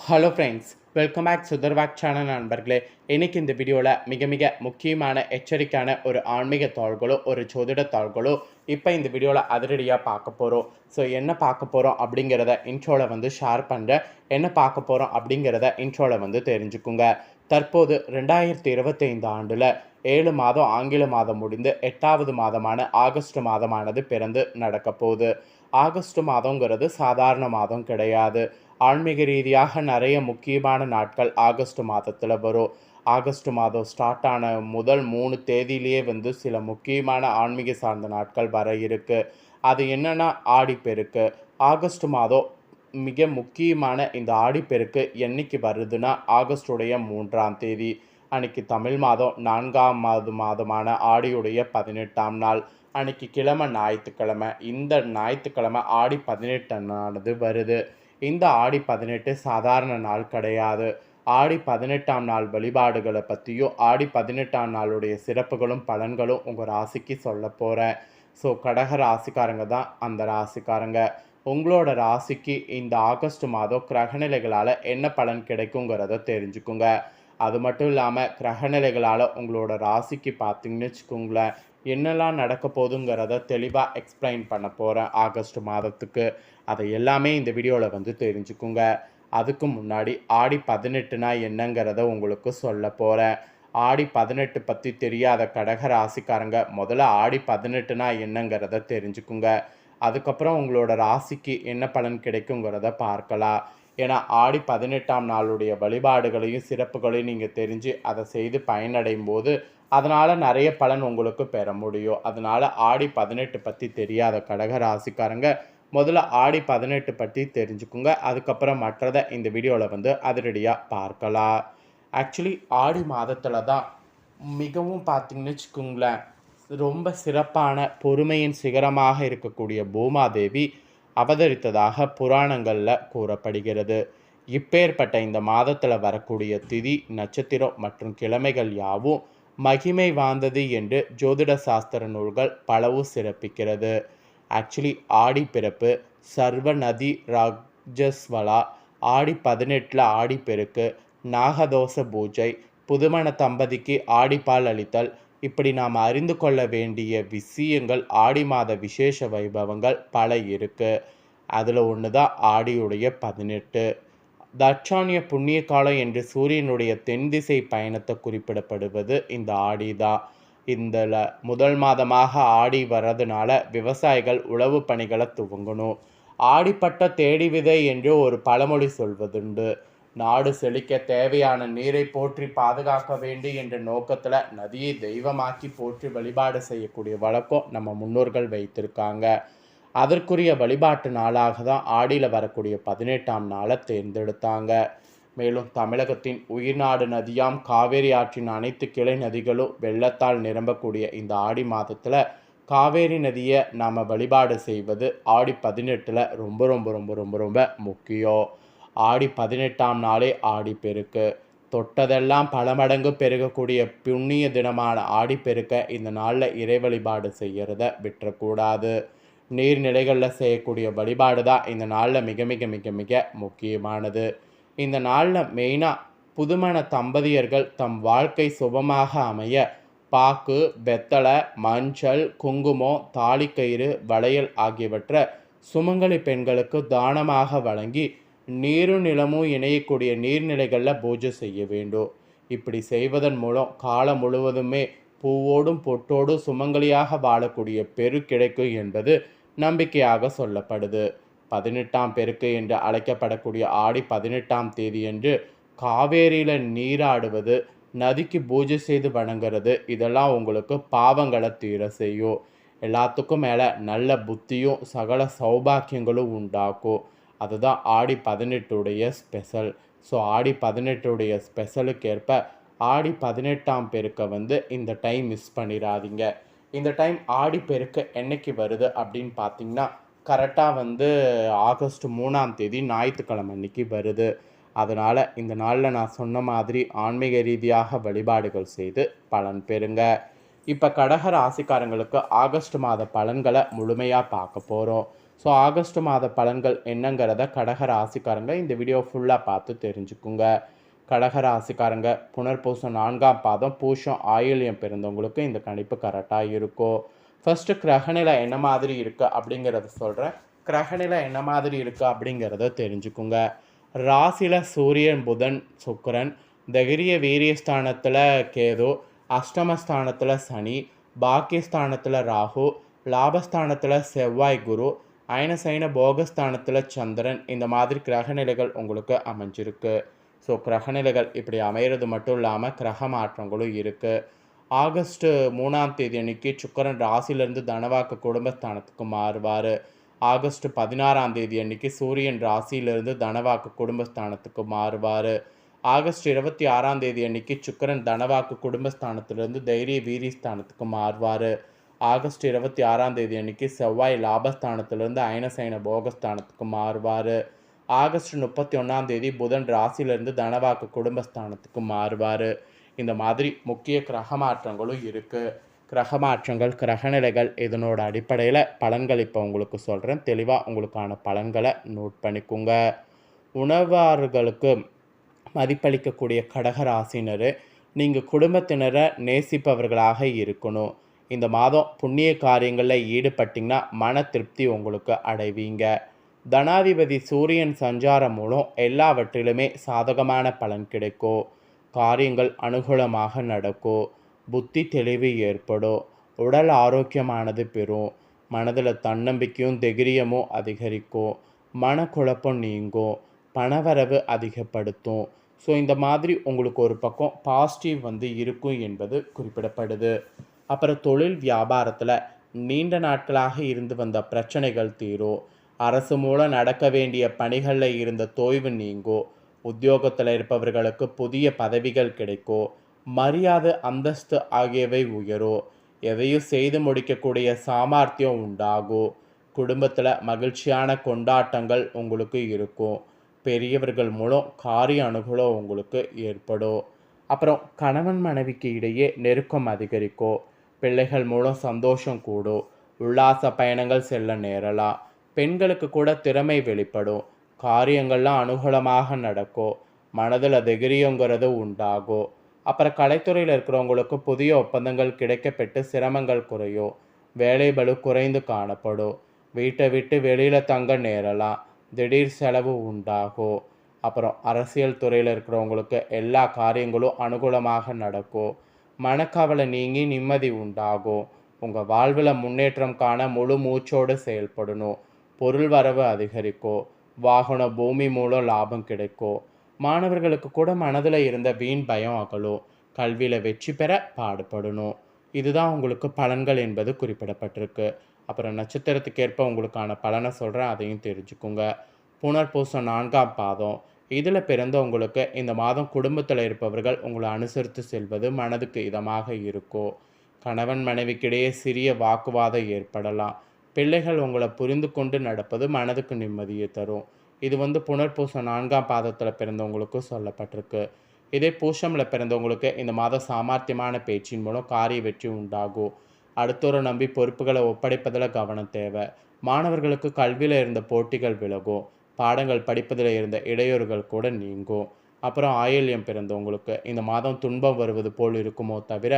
Hello friends welcome back சுதர்வாக் channel நண்பர்களே. இன்றைக்கி இந்த வீடியோவில் மிக மிக முக்கியமான எச்சரிக்கையான ஒரு ஆன்மீக தாள்களோ ஒரு ஜோதிட தாள்களோ இப்போ இந்த வீடியோவில் அதிரடியாக பார்க்க போகிறோம் ஸோ என்ன பார்க்க போகிறோம் அப்படிங்கிறத இன்ட்ரோவில் வந்து ஷேர் பண்ணுறேன் என்ன பார்க்க போகிறோம் அப்படிங்கிறத இன்ட்ரோவில் வந்து தெரிஞ்சுக்குங்க. தற்போது ரெண்டாயிரத்தி இருபத்தைந்து ஆண்டில் ஏழு மாதம் ஆங்கில மாதம் முடிந்து எட்டாவது மாதமான ஆகஸ்ட் மாதமானது பிறந்து நடக்க போகுது. ஆகஸ்ட் மாதங்கிறது சாதாரண மாதம் கிடையாது. ஆன்மீக ரீதியாக நிறைய முக்கியமான நாட்கள் ஆகஸ்ட் மாதத்தில் வரும். ஆகஸ்ட் மாதம் ஸ்டார்ட் ஆன முதல் மூணு தேதியிலேயே வந்து சில முக்கியமான ஆன்மீக சார்ந்த நாட்கள் வர இருக்குது அது என்னென்னா ஆடிப்பெருக்கு. ஆகஸ்ட் மாதம் மிக முக்கியமான இந்த ஆடிப்பெருக்கு என்னைக்கு வருதுன்னா ஆகஸ்டுடைய மூன்றாம் தேதி. அன்னைக்கு தமிழ் மாதம் நான்காம் மாத மாதமான ஆடியுடைய பதினெட்டாம் நாள். அன்னைக்கு கிழமை ஞாயிற்றுக்கிழமை. இந்த ஞாயிற்றுக்கிழமை ஆடி பதினெட்டானது வருது. இந்த ஆடி பதினெட்டு சாதாரண நாள் கிடையாது. ஆடி பதினெட்டாம் நாள் வழிபாடுகளை பற்றியும் ஆடி பதினெட்டாம் நாளுடைய சிறப்புகளும் பலன்களும் உங்கள் ராசிக்கு சொல்ல போகிறேன் ஸோ கடக ராசிக்காரங்க தான் அந்த ராசிக்காரங்க. உங்களோட ராசிக்கு இந்த ஆகஸ்ட் மாதம் கிரகநிலைகளால் என்ன பலன் கிடைக்குங்கிறத தெரிஞ்சுக்குங்க. அது மட்டும் இல்லாமல் கிரகநிலைகளால் உங்களோட ராசிக்கு பார்த்தீங்கன்னு வச்சுக்கோங்களேன் என்னெல்லாம் நடக்க போகுதுங்கிறத தெளிவாக எக்ஸ்பிளைன் பண்ண போகிறேன் ஆகஸ்ட் மாதத்துக்கு. அதை எல்லாமே இந்த வீடியோவில் வந்து தெரிஞ்சுக்குங்க. அதுக்கு முன்னாடி ஆடி பதினெட்டுனா என்னங்கிறத உங்களுக்கு சொல்ல போகிறேன் ஆடி பதினெட்டு பற்றி தெரியாத கடக ராசிக்காரங்க முதல்ல ஆடி பதினெட்டுனா என்னங்கிறத தெரிஞ்சுக்குங்க. அதுக்கப்புறம் உங்களோட ராசிக்கு என்ன பலன் கிடைக்குங்கிறத பார்க்கலாம். ஏன்னா ஆடி பதினெட்டாம் நாளுடைய வழிபாடுகளையும் சிறப்புகளையும் நீங்கள் தெரிஞ்சு அதை செய்து பயனடையும் போது அதனால் நிறைய பலன் உங்களுக்கு பெற முடியும். அதனால் ஆடி பதினெட்டு பற்றி தெரியாத கடக ராசிக்காரங்க முதல்ல ஆடி பதினெட்டு பற்றி தெரிஞ்சுக்குங்க. அதுக்கப்புறம் மற்றதை இந்த வீடியோவில் வந்து அதிரடியாக பார்க்கலாம். ஆக்சுவலி ஆடி மாதத்தில் தான் மிகவும் பார்த்திங்கன்னு வச்சுக்கோங்களேன் ரொம்ப சிறப்பான பொறுமையின் சிகரமாக இருக்கக்கூடிய பூமாதேவி அவதரித்ததாக புராணங்களில் கூறப்படுகிறது. இப்பேற்பட்ட இந்த மாதத்தில் வரக்கூடிய திதி நட்சத்திரம் மற்றும் கிழமைகள் யாவும் மகிமை வாய்ந்தது என்று ஜோதிட சாஸ்திர நூல்கள் பலவும் சிறப்பிக்கிறது. ஆக்சுவலி ஆடி பிறப்பு சர்வ நதி ராஜஸ்வலா ஆடி பதினெட்டில் ஆடி பெருக்கு நாகதோஷ பூஜை புதுமண தம்பதிக்கு ஆடிப்பால் அளித்தல் இப்படி நாம் அறிந்து கொள்ள வேண்டிய விஷயங்கள் ஆடி மாத விசேஷ வைபவங்கள் பல இருக்கு. அதில் ஒன்று தான் ஆடியுடைய பதினெட்டு. தட்சாணிய புண்ணிய காலம் என்று சூரியனுடைய தென் திசை பயணத்தை குறிப்பிடப்படுவது இந்த ஆடி தான் இந்த முதல் மாதமாக ஆடி வர்றதுனால விவசாயிகள் உழவு பணிகளை துவங்கணும். ஆடிப்பட்ட தேடி விதை என்று ஒரு பழமொழி சொல்வதுண்டு. நாடு செழிக்க தேவையான நீரை போற்றி பாதுகாக்க வேண்டும் என்ற நோக்கத்தில் நதியை தெய்வமாக்கி போற்றி வழிபாடு செய்யக்கூடிய வழக்கம் நம்ம முன்னோர்கள் வைத்திருக்காங்க. அதற்குரிய வழிபாட்டு நாளாக தான் ஆடியில் வரக்கூடிய பதினெட்டாம் நாளை தேர்ந்தெடுத்தாங்க. மேலும் தமிழகத்தின் உயிர்நாடு நதியாம் காவேரி ஆற்றின் அனைத்து கிளை நதிகளும் வெள்ளத்தால் நிரம்பக்கூடிய இந்த ஆடி மாதத்தில் காவேரி நதியை நாம் வழிபாடு செய்வது ஆடி பதினெட்டில் ரொம்ப ரொம்ப ரொம்ப ரொம்ப ரொம்ப முக்கியம். ஆடி பதினெட்டாம் நாளே ஆடி பெருக்கு. தொட்டதெல்லாம் பல மடங்கு பெருகக்கூடிய புண்ணிய தினமான ஆடி பெருக்க இந்த நாளில் இறை வழிபாடு செய்கிறத விட்டுறக்கூடாது. நீர்நிலைகளில் செய்யக்கூடிய வழிபாடு தான் இந்த நாளில் மிக மிக மிக மிக முக்கியமானது. இந்த நாளில் மெயினாக புதுமண தம்பதியர்கள் தம் வாழ்க்கை சுபமாக அமைய பாக்கு வெத்தலை மஞ்சள் குங்குமம் தாலிக்கயிறு வளையல் ஆகியவற்றை சுமங்கலி பெண்களுக்கு தானமாக வழங்கி நீரும் நிலமும் இணையக்கூடிய நீர்நிலைகளில் பூஜை செய்ய வேண்டும். இப்படி செய்வதன் மூலம் காலம் முழுவதுமே பூவோடும் பொட்டோடும் சுமங்கலியாக வாழக்கூடிய பெரு கிடைக்கும் என்பது நம்பிக்கையாக சொல்லப்படுது. பதினெட்டாம் பெருக்கு என்று அழைக்கப்படக்கூடிய ஆடி பதினெட்டாம் தேதியன்று காவேரியில் நீராடுவது நதிக்கு பூஜை செய்து வணங்குறது இதெல்லாம் உங்களுக்கு பாவங்களை தீர செய்யும். எல்லாத்துக்கும் மேலே நல்ல புத்தியும் சகல சௌபாக்கியங்களும் உண்டாக்கும். அதுதான் ஆடி பதினெட்டுடைய ஸ்பெஷல் ஸோ ஆடி பதினெட்டுடைய ஸ்பெஷலுக்கு ஏற்ப ஆடி பதினெட்டாம் பெருக்க வந்து இந்த டைம் மிஸ் பண்ணிடாதீங்க இந்த டைம் ஆடி பெருக்கு என்னைக்கு வருது அப்படின்னு பார்த்தீங்கன்னா கரெக்டாக வந்து ஆகஸ்ட் மூணாம் தேதி ஞாயிற்றுக்கிழமை அன்னைக்கு வருது. அதனால் இந்த நாளில் நான் சொன்ன மாதிரி ஆன்மீக ரீதியாக வழிபாடுகள் செய்து பலன் பெறுங்க. இப்போ கடக ராசிக்காரங்களுக்கு ஆகஸ்ட் மாத பலன்களை முழுமையாக பார்க்க போகிறோம் ஸோ ஆகஸ்ட் மாத பலன்கள் என்னங்கிறத கடக ராசிக்காரங்க இந்த வீடியோ ஃபுல்லாக பார்த்து தெரிஞ்சுக்குங்க. கடக ராசிக்காரங்க புனர்பூசம் நான்காம் பாதம் பூஷம் ஆயுள்யம் பிறந்தவங்களுக்கு இந்த கணிப்பு கரெக்டாக இருக்கும் ஃபஸ்ட்டு கிரகநிலை என்ன மாதிரி இருக்குது அப்படிங்கிறத சொல்கிறேன் கிரகநிலை என்ன மாதிரி இருக்குது அப்படிங்கிறத தெரிஞ்சுக்குங்க. ராசியில் சூரியன் புதன் சுக்கரன் தைரிய வீரியஸ்தானத்தில் கேது அஷ்டமஸ்தானத்தில் சனி பாக்கியஸ்தானத்தில் ராகு லாபஸ்தானத்தில் செவ்வாய் குரு அயனசைன போகஸ்தானத்தில் சந்திரன் இந்த மாதிரி கிரகநிலைகள் உங்களுக்கு அமைஞ்சிருக்கு. ஸோ கிரகநிலைகள் இப்படி அமையிறது மட்டும் இல்லாமல் கிரக மாற்றங்களும் இருக்குது ஆகஸ்ட் மூணாம் தேதி அன்னைக்கு சுக்கரன் ராசியிலேருந்து தனவாக்கு குடும்பஸ்தானத்துக்கு மாறுவார். ஆகஸ்ட் பதினாறாம் தேதி அன்னைக்கு சூரியன் ராசியிலிருந்து தனவாக்கு குடும்பஸ்தானத்துக்கு மாறுவார். ஆகஸ்ட் இருபத்தி ஆறாம் தேதி அன்னைக்கு சுக்கரன் தனவாக்கு குடும்பஸ்தானத்திலிருந்து தைரிய வீரியஸ்தானத்துக்கு மாறுவார். ஆகஸ்ட் இருபத்தி ஆறாம் தேதி அன்னைக்கு செவ்வாய் லாபஸ்தானத்திலிருந்து அயனசைன போகஸ்தானத்துக்கு மாறுவார். ஆகஸ்ட் முப்பத்தி ஒன்றாம் தேதி புதன் ராசியிலிருந்து தனவாக்கு குடும்பஸ்தானத்துக்கு மாறுவார். இந்த மாதிரி முக்கிய கிரக மாற்றங்களும் இருக்குது கிரக மாற்றங்கள் கிரகநிலைகள் இதனோட அடிப்படையில் பலன்கள் இப்போ உங்களுக்கு சொல்கிறேன் தெளிவாக உங்களுக்கான பலன்களை நோட் பண்ணிக்கோங்க. உணவாளர்களுக்கு மதிப்பளிக்கக்கூடிய கடக ராசினர் நீங்கள் குடும்பத்தினரை நேசிப்பவர்களாக இருக்கணும். இந்த மாதம் புண்ணிய காரியங்களில் ஈடுபட்டிங்கன்னா மன திருப்தி உங்களுக்கு அடைவீங்க. தனாதிபதி சூரியன் சஞ்சாரம் மூலம் எல்லாவற்றிலுமே சாதகமான பலன் கிடைக்கும். காரியங்கள் அனுகூலமாக நடக்கும். புத்தி தெளிவு ஏற்படும். உடல் ஆரோக்கியமானது பெறும். மனதில் தன்னம்பிக்கையும் தைரியமும் அதிகரிக்கும். மனக்குழப்பம் நீங்கும். பணவரவு அதிகப்படுத்தும். ஸோ இந்த மாதிரி உங்களுக்கு ஒரு பக்கம் பாசிட்டிவ் வந்து இருக்கும் என்பது குறிப்பிடப்படுது. அப்புறம் தொழில் வியாபாரத்தில் நீண்ட நாட்களாக இருந்து வந்த பிரச்சனைகள் தீரும் அரசு மூலம் நடக்க வேண்டிய பணிகளில் இருந்த தொய்வு நீங்கும் உத்தியோகத்தில் இருப்பவர்களுக்கு புதிய பதவிகள் கிடைக்கும் மரியாதை அந்தஸ்து ஆகியவை உயரும் எதையும் செய்து முடிக்கக்கூடிய சாமர்த்தியம் உண்டாகும் குடும்பத்தில் மகிழ்ச்சியான கொண்டாட்டங்கள் உங்களுக்கு இருக்கும் பெரியவர்கள் மூலம் காரிய அனுகூலம் உங்களுக்கு ஏற்படும் அப்புறம் கணவன் மனைவிக்கு இடையே நெருக்கம் அதிகரிக்கும் பிள்ளைகள் மூலம் சந்தோஷம் கூடும். உல்லாச பயணங்கள் செல்ல நேரலாம். பெண்களுக்கு கூட திறமை வெளிப்படும். காரியங்கள்லாம் அனுகூலமாக நடக்கும். மனதில் திகிரியங்கிறது உண்டாகும். அப்புறம் கலைத்துறையில் இருக்கிறவங்களுக்கு புதிய ஒப்பந்தங்கள் கிடைக்கப்பட்டு சிரமங்கள் குறையும். வேலைபலு குறைந்து காணப்படும். வீட்டை விட்டு வெளியில் தங்க நேரலாம். திடீர் செலவு உண்டாகும். அப்புறம் அரசியல் துறையில் இருக்கிறவங்களுக்கு எல்லா காரியங்களும் அனுகூலமாக நடக்கும். மனக்கவலை நீங்கி நிம்மதி உண்டாகும் உங்கள் வாழ்வில் முன்னேற்றம் காண முழு மூச்சோடு செயல்படணும் பொருள் வரவு அதிகரிக்கும் வாகன பூமி மூலம் லாபம் கிடைக்கும் மாணவர்களுக்கு கூட மனதில் இருந்த வீண் பயம் அகலும் கல்வியில் வெற்றி பெற பாடுபடணும் இதுதான் உங்களுக்கு பலன்கள் என்பது குறிப்பிடப்பட்டிருக்கு. அப்புறம் நட்சத்திரத்துக்கேற்ப உங்களுக்கான பலனை சொல்கிறேன் அதையும் தெரிஞ்சுக்குங்க. புனர்பூசம் நான்காம் பாதம். இதில் பிறந்தவங்களுக்கு இந்த மாதம் குடும்பத்தில் இருப்பவர்கள் உங்களை அனுசரித்து செல்வது மனதுக்கு இதமாக இருக்கும் கணவன் மனைவிக்கிடையே சிறிய வாக்குவாதம் ஏற்படலாம். பிள்ளைகள் உங்களை புரிந்து கொண்டு நடப்பது மனதுக்கு நிம்மதியை தரும். இது வந்து புனர்பூசம் நான்காம் பாதத்தில் பிறந்தவங்களுக்கும் சொல்லப்பட்டிருக்கு. இதே பூஷமில் பிறந்தவங்களுக்கு இந்த மாதம் சாமர்த்தியமான பேச்சின் மூலம் காரிய வெற்றி உண்டாகும் அடுத்தோரை நம்பி பொறுப்புகளை ஒப்படைப்பதில் கவனம் தேவை. மாணவர்களுக்கு கல்வியில் இருந்த போட்டிகள் விலகும் பாடங்கள் படிப்பதில் இருந்த இடையூறுகள் கூட நீங்கும். அப்புறம் ஆயில்யம் பிறந்தவங்களுக்கு இந்த மாதம் துன்பம் வருவது போல் இருக்குமோ தவிர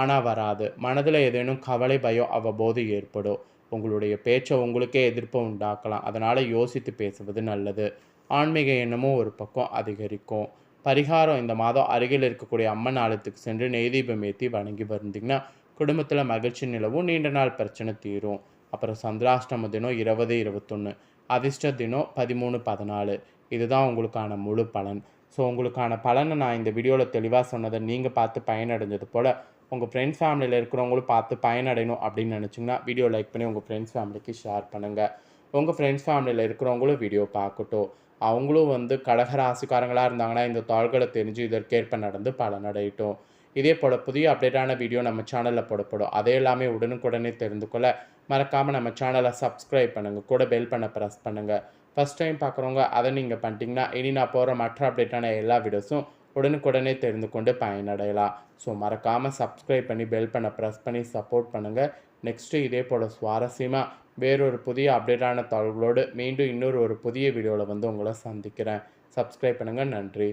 ஆனால் வராது. மனதில் ஏதேனும் கவலை பயம் அவ்வப்போது ஏற்படும். உங்களுடைய பேச்சை உங்களுக்கே எதிர்ப்பு உண்டாக்கலாம். அதனால் யோசித்து பேசுவது நல்லது. ஆன்மீக எண்ணமும் ஒரு பக்கம் அதிகரிக்கும். பரிகாரம் இந்த மாதம் அருகில் இருக்கக்கூடிய அம்மன் ஆலயத்துக்கு சென்று நெய்தீபம் ஏற்றி வணங்கி வந்தீங்கன்னா குடும்பத்தில் மகிழ்ச்சி நிலவும். நீண்ட நாள் பிரச்சனை தீரும். அப்புறம் சந்திராஷ்டம தினம் இருபது இருபத்தொன்று அதிர்ஷ்ட தினம் பதிமூணு பதினாலு. இதுதான் உங்களுக்கான முழு பலன். ஸோ உங்களுக்கான பலனை நான் இந்த வீடியோவில் தெளிவாக சொன்னதை நீங்கள் பார்த்து பயனடைஞ்சது போல் உங்கள் ஃப்ரெண்ட்ஸ் ஃபேமிலியில் இருக்கிறவங்களும் பார்த்து பயனடையணும் அப்படின்னு நினச்சிங்கன்னா வீடியோ லைக் பண்ணி உங்கள் ஃப்ரெண்ட்ஸ் ஃபேமிலிக்கு ஷேர் பண்ணுங்கள் உங்கள் ஃப்ரெண்ட்ஸ் ஃபேமிலியில் இருக்கிறவங்களும் வீடியோ பார்க்கட்டும். அவங்களும் வந்து கடகராசிக்காரங்களாக இருந்தாங்கன்னா இந்த தாள்களை தெரிஞ்சு இதற்கேற்ப நடந்து பலனடையட்டும். இதே போல் புதிய அப்டேட்டான வீடியோ நம்ம சேனலில் போடப்படும். அதே எல்லாமே உடனுக்குடனே தெரிந்து கொள்ள மறக்காமல் நம்ம சேனலை சப்ஸ்கிரைப் பண்ணுங்கள் கூட பெல் பண்ண ப்ரெஸ் பண்ணுங்கள் ஃபஸ்ட் டைம் பார்க்குறவங்க அதை நீங்கள் பண்ணிட்டீங்கன்னா இனி நான் போகிற மற்ற அப்டேட்டான எல்லா வீடியோஸும் உடனுக்குடனே தெரிந்து கொண்டு பயனடையலாம். ஸோ மறக்காமல் சப்ஸ்கிரைப் பண்ணி பெல் பண்ண ப்ரெஸ் பண்ணி சப்போர்ட் பண்ணுங்கள் நெக்ஸ்ட்டு இதே போல் சுவாரஸ்யமாக வேறொரு புதிய அப்டேட்டான தகவலோடு மீண்டும் இன்னொரு ஒரு புதிய வீடியோவில் வந்து உங்களை சந்திக்கிறேன். சப்ஸ்கிரைப் பண்ணுங்கள் நன்றி.